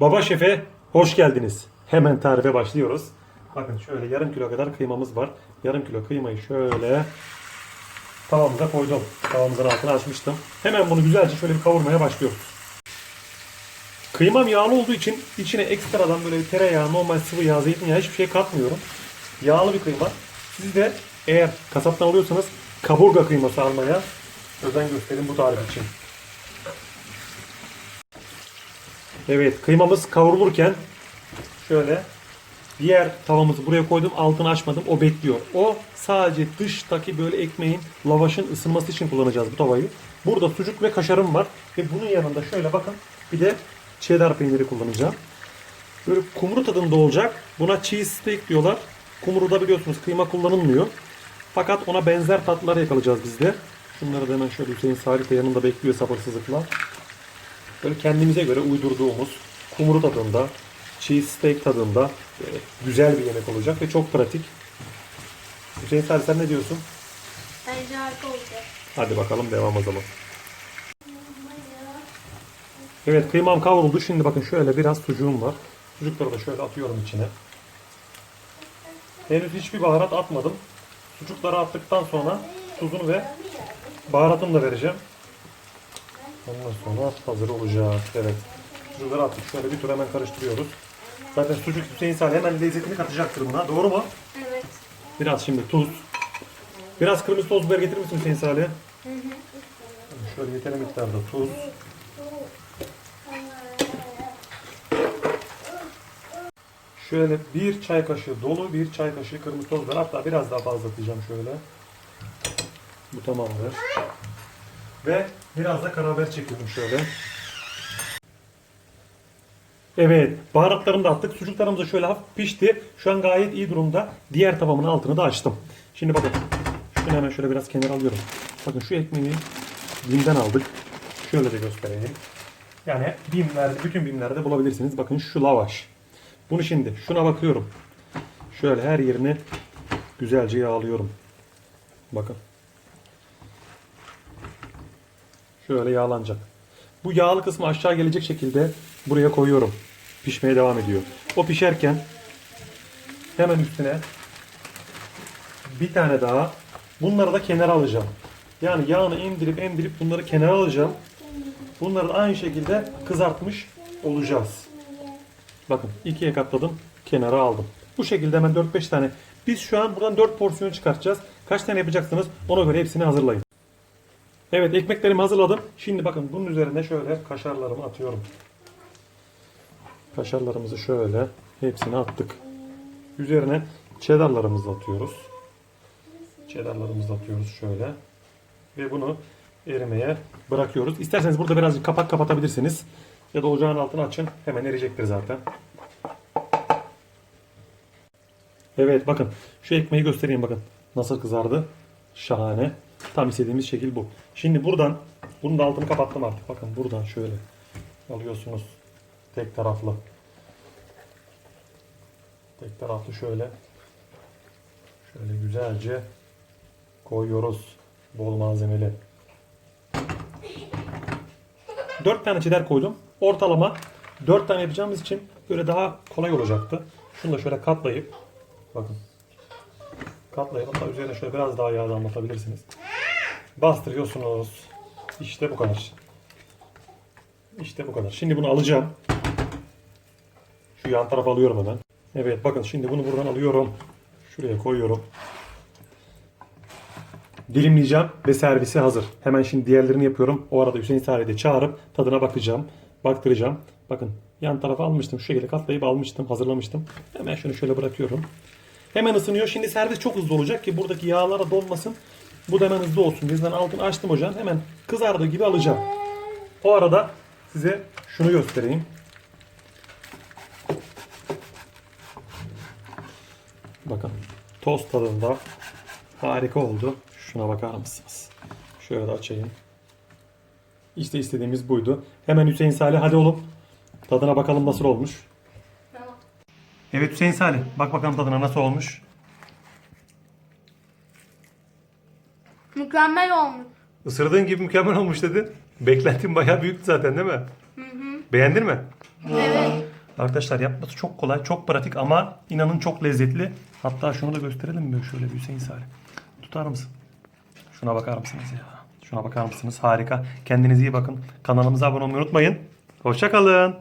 Baba Şef'e hoş geldiniz. Hemen tarife başlıyoruz. Bakın şöyle yarım kilo kadar kıymamız var. Yarım kilo kıymayı şöyle tavamıza koydum. Tavamızın altını açmıştım. Hemen bunu güzelce şöyle bir kavurmaya başlıyoruz. Kıymam yağlı olduğu için içine ekstradan böyle bir tereyağı, normal sıvı yağ, zeytinyağı hiçbir şey katmıyorum. Yağlı bir kıyma. Siz de eğer kasaptan alıyorsanız kaburga kıyması almaya özen gösterin bu tarif için. Evet kıymamız kavrulurken şöyle diğer tavamızı buraya koydum altını açmadım o bekliyor. O sadece dıştaki böyle ekmeğin lavaşın ısınması için kullanacağız bu tavayı. Burada sucuk ve kaşarım var ve bunun yanında şöyle bakın bir de cheddar peyniri kullanacağım. Böyle kumru tadında olacak. Buna cheese steak diyorlar. Kumruda biliyorsunuz kıyma kullanılmıyor. Fakat ona benzer tatlar yakalayacağız biz de. Şunları da hemen şöyle Hüseyin Salih de yanında bekliyor sabırsızlıkla. Böyle kendimize göre uydurduğumuz kumru tadında, cheese steak tadında böyle güzel bir yemek olacak ve çok pratik. Hüseyin Salih sen ne diyorsun? Bence harika olacak. Hadi bakalım devam o zaman. Evet kıymam kavruldu. Şimdi bakın şöyle biraz sucuğum var. Sucukları da şöyle atıyorum içine. Henüz hiçbir baharat atmadım. Sucukları attıktan sonra tuzunu ve baharatını da vereceğim. Ondan sonra hazır olacak. Evet. Sucukları attık. Şöyle bir tur hemen karıştırıyoruz. Zaten sucuk Hüseyin Salih hemen lezzetini katacaktır buna. Doğru mu? Evet. Biraz şimdi tuz. Biraz kırmızı toz biber getirir misin Hüseyin Salih? Şöyle yeterli miktarda tuz. Şöyle bir çay kaşığı dolu, bir çay kaşığı kırmızı toz biber. Hatta biraz daha fazla atacağım şöyle. Bu tamamdır. Ve biraz da karabiber çekiyorum şöyle. Evet, baharatlarını da attık. Sucuklarımız da şöyle hafif pişti. Şu an gayet iyi durumda. Diğer tavamın altını da açtım. Şimdi bakın. Şunu hemen şöyle biraz kenara alıyorum. Bakın şu ekmeği Bim'den aldık. Şöyle de göstereyim. Yani Bim'lerde, bütün Bim'lerde bulabilirsiniz. Bakın şu lavaş. Bunu şimdi şuna bakıyorum. Şöyle her yerini güzelce yağlıyorum. Bakın. Şöyle yağlanacak. Bu yağlı kısmı aşağı gelecek şekilde buraya koyuyorum. Pişmeye devam ediyor. O pişerken hemen üstüne bir tane daha bunları da kenara alacağım. Yani yağını emdirip emdirip bunları kenara alacağım. Bunları da aynı şekilde kızartmış olacağız. Bakın ikiye katladım, kenara aldım. Bu şekilde hemen 4-5 tane. Biz şu an buradan 4 porsiyon çıkartacağız. Kaç tane yapacaksınız ona göre hepsini hazırlayın. Evet ekmeklerimi hazırladım. Şimdi bakın bunun üzerine şöyle kaşarlarımı atıyorum. Kaşarlarımızı şöyle hepsini attık. Üzerine cheddarlarımızı atıyoruz. Cheddarlarımızı atıyoruz şöyle. Ve bunu erimeye bırakıyoruz. İsterseniz burada birazcık kapak kapatabilirsiniz. Ya da ocağın altını açın. Hemen eriyecektir zaten. Evet bakın. Şu ekmeği göstereyim bakın. Nasıl kızardı. Şahane. Tam istediğimiz şekil bu. Şimdi buradan bunun da altını kapattım artık. Bakın buradan şöyle alıyorsunuz. Tek taraflı. Tek taraflı şöyle. Şöyle güzelce koyuyoruz. Bol malzemeli. 4 tane çeder koydum. Ortalama 4 tane yapacağımız için böyle daha kolay olacaktı. Şunu da şöyle katlayıp bakın katlayıp hatta üzerine şöyle biraz daha yağ damlatabilirsiniz. Bastırıyorsunuz. İşte bu kadar. İşte bu kadar. Şimdi bunu alacağım. Şu yan tarafa alıyorum hemen. Evet bakın şimdi bunu buradan alıyorum. Şuraya koyuyorum. Dilimleyeceğim ve servise hazır. Hemen şimdi diğerlerini yapıyorum. O arada Hüseyin Salih'i de çağırıp tadına bakacağım. Baktıracağım. Bakın yan tarafa almıştım. Şu şekilde katlayıp almıştım. Hazırlamıştım. Hemen şunu şöyle bırakıyorum. Hemen ısınıyor. Şimdi servis çok hızlı olacak ki buradaki yağlara dolmasın. Bu da hemen hızlı olsun. Bizden altını açtım ocağın. Hemen kızardığı gibi alacağım. O arada size şunu göstereyim. Bakın tost tadında harika oldu. Şuna bakar mısınız? Şöyle açayım. İşte istediğimiz buydu. Hemen Hüseyin Salih hadi oğlum. Tadına bakalım nasıl olmuş. Tamam. Evet Hüseyin Salih bak bakalım tadına nasıl olmuş. Mükemmel olmuş. Isırdığın gibi mükemmel olmuş dedi. Beklentin bayağı büyüktü zaten değil mi? Beğendin mi? Evet. Arkadaşlar yapması çok kolay, çok pratik ama inanın çok lezzetli. Hatta şunu da gösterelim mi şöyle bir Hüseyin Salih? Tutar mısın? Şuna bakar mısınız ya? Şuna bakar mısınız? Harika. Kendinize iyi bakın. Kanalımıza abone olmayı unutmayın. Hoşçakalın.